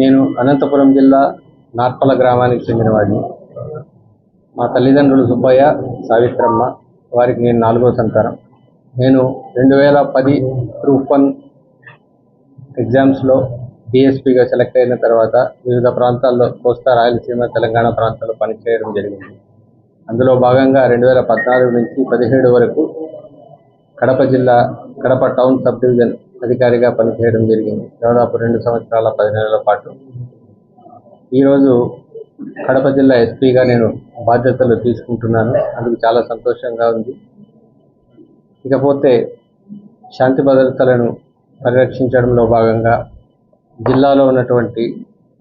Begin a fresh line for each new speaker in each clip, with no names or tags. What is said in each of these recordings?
నేను అనంతపురం జిల్లా నార్పల గ్రామానికి చెందినవాడిని. మా తల్లిదండ్రులు సుబ్బయ్య సావిత్రమ్మ వారికి నేను నాలుగో సంతానం. నేను రెండు వేల పది గ్రూప్ వన్ ఎగ్జామ్స్లో డిఎస్పిగా సెలెక్ట్ అయిన తర్వాత వివిధ ప్రాంతాల్లో కోస్తా రాయలసీమ తెలంగాణ ప్రాంతాల్లో పనిచేయడం జరిగింది. అందులో భాగంగా రెండు వేల పద్నాలుగు నుంచి పదిహేడు వరకు కడప జిల్లా కడప టౌన్ సబ్ డివిజన్ అధికారిగా పనిచేయడం జరిగింది. దాదాపు రెండు సంవత్సరాల పది నెలల పాటు. ఈరోజు కడప జిల్లా ఎస్పీగా నేను బాధ్యతలు తీసుకుంటున్నాను. అందుకు చాలా సంతోషంగా ఉంది. ఇకపోతే శాంతి భద్రతలను పరిరక్షించడంలో భాగంగా జిల్లాలో ఉన్నటువంటి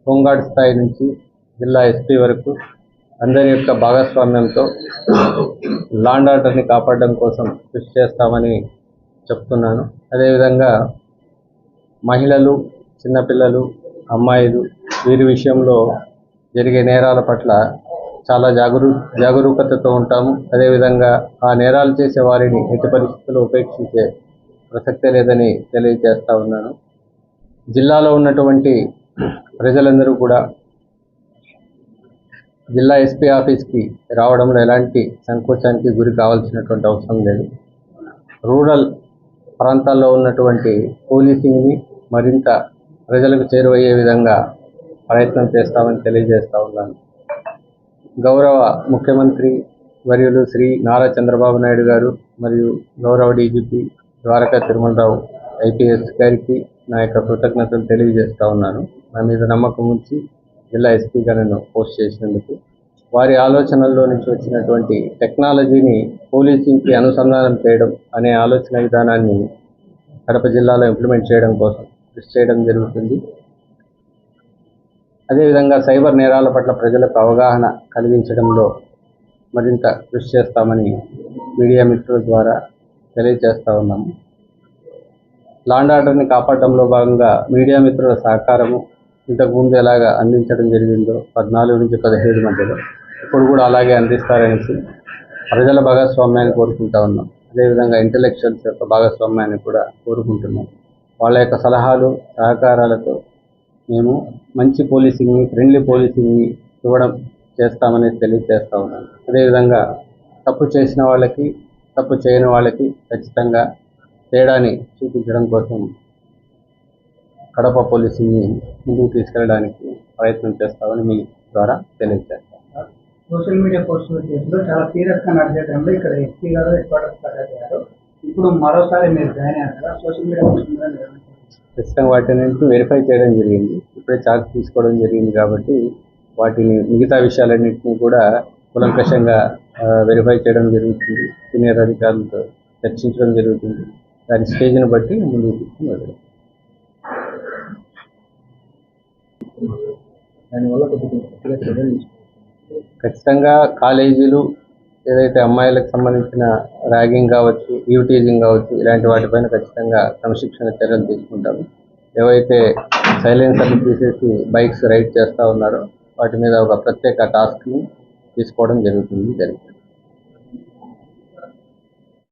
హోంగార్డ్ స్థాయి నుంచి జిల్లా ఎస్పీ వరకు అందరి యొక్క భాగస్వామ్యంతో లాండ్ ఆర్డర్ని కాపాడడం కోసం కృషి చేస్తామని చెప్తున్నాను. అదేవిధంగా మహిళలు చిన్నపిల్లలు అమ్మాయిలు వీరి విషయంలో జరిగే నేరాల పట్ల చాలా జాగరూ జాగరూకతతో ఉంటాము. అదేవిధంగా ఆ నేరాలు చేసే వారిని ఎట్టి పరిస్థితుల్లో ఉపేక్షించే ప్రసక్తే లేదని తెలియజేస్తా ఉన్నాను. జిల్లాలో ఉన్నటువంటి ప్రజలందరూ కూడా జిల్లా ఎస్పీ ఆఫీస్కి రావడంలో ఎలాంటి సంకోచానికి గురి కావాల్సినటువంటి అవసరం లేదు. రూరల్ ప్రాంతాల్లో ఉన్నటువంటి పోలీసింగ్ని మరింత ప్రజలకు చేరువయ్యే విధంగా ప్రయత్నం చేస్తామని తెలియజేస్తూ ఉన్నాను. గౌరవ ముఖ్యమంత్రి వర్యులు శ్రీ నారా చంద్రబాబు నాయుడు గారు మరియు గౌరవ డీజీపీ ద్వారకా తిరుమలరావు ఐపీఎస్ గారికి నా యొక్క కృతజ్ఞతలు తెలియజేస్తూ ఉన్నాను. నా మీద నమ్మకం ఉంచి జిల్లా ఎస్పీగా నన్ను పోస్ట్ చేసినందుకు. వారి ఆలోచనల్లో నుంచి వచ్చినటువంటి టెక్నాలజీని పోలీసింగ్కి అనుసంధానం చేయడం అనే ఆలోచన విధానాన్ని కడప జిల్లాలో ఇంప్లిమెంట్ చేయడం కోసం చేయడం జరుగుతుంది. అదేవిధంగా సైబర్ నేరాల పట్ల ప్రజలకు అవగాహన కలిగించడంలో మరింత కృషి చేస్తామని మీడియా మిత్రుల ద్వారా తెలియజేస్తూ ఉన్నాము. లాండ్ ఆర్డర్ని కాపాడడంలో భాగంగా మీడియా మిత్రుల సహకారము ఇంతకుముందు ఎలాగా అందించడం జరిగిందో పద్నాలుగు నుంచి పదిహేడు మధ్యలో ఇప్పుడు కూడా అలాగే అందిస్తారనేసి ప్రజల భాగస్వామ్యాన్ని కోరుకుంటా ఉన్నాం. అదేవిధంగా ఇంటలెక్చువల్స్ యొక్క భాగస్వామ్యాన్ని కూడా కోరుకుంటున్నాం. వాళ్ళ యొక్క సలహాలు సహకారాలతో మేము మంచి పోలీసింగ్ని ఫ్రెండ్లీ పోలీసింగ్ని ఇవ్వడం చేస్తామని తెలియజేస్తా ఉన్నాను అదేవిధంగా తప్పు చేసిన వాళ్ళకి తప్పు చేయని వాళ్ళకి ఖచ్చితంగా తేడాని చూపించడం కోసం కడప పోలీసింగ్ని ముందుకు తీసుకెళ్ళడానికి ప్రయత్నం చేస్తామని మీ ద్వారా తెలియజేస్తాను
సోషల్ మీడియా పోస్టుల కేసులో చాలా సీరియస్గా నడిచే టైంలో ఇక్కడ ఎస్పీ గారు హెడ్ క్వార్టర్స్ అయ్యారు ఇప్పుడు మరోసారి మీరు జాయిన్ అయ్యారు కదా సోషల్ మీడియా?
ఖచ్చితంగా వాటిని వెరిఫై చేయడం జరిగింది ఇప్పుడే ఛార్జ్ తీసుకోవడం జరిగింది కాబట్టి వాటిని మిగతా విషయాలన్నింటినీ కూడా కులంకషంగా వెరిఫై చేయడం జరుగుతుంది సీనియర్ అధికారులతో చర్చించడం జరుగుతుంది దాని స్టేజ్ని బట్టి ముందుకు తీసుకుని వెళ్ళడం
దానివల్ల.
ఖచ్చితంగా కాలేజీలు ఏదైతే అమ్మాయిలకు సంబంధించిన ర్యాగింగ్ కావచ్చు యూటీజింగ్ కావచ్చు ఇలాంటి వాటిపైన ఖచ్చితంగా క్రమశిక్షణ చర్యలు తీసుకుంటాము. ఏవైతే సైలెన్సర్లు తీసేసి బైక్స్ రైడ్ చేస్తూ ఉన్నారో వాటి మీద ఒక ప్రత్యేక టాస్క్ని తీసుకోవడం జరుగుతుంది జరిగింది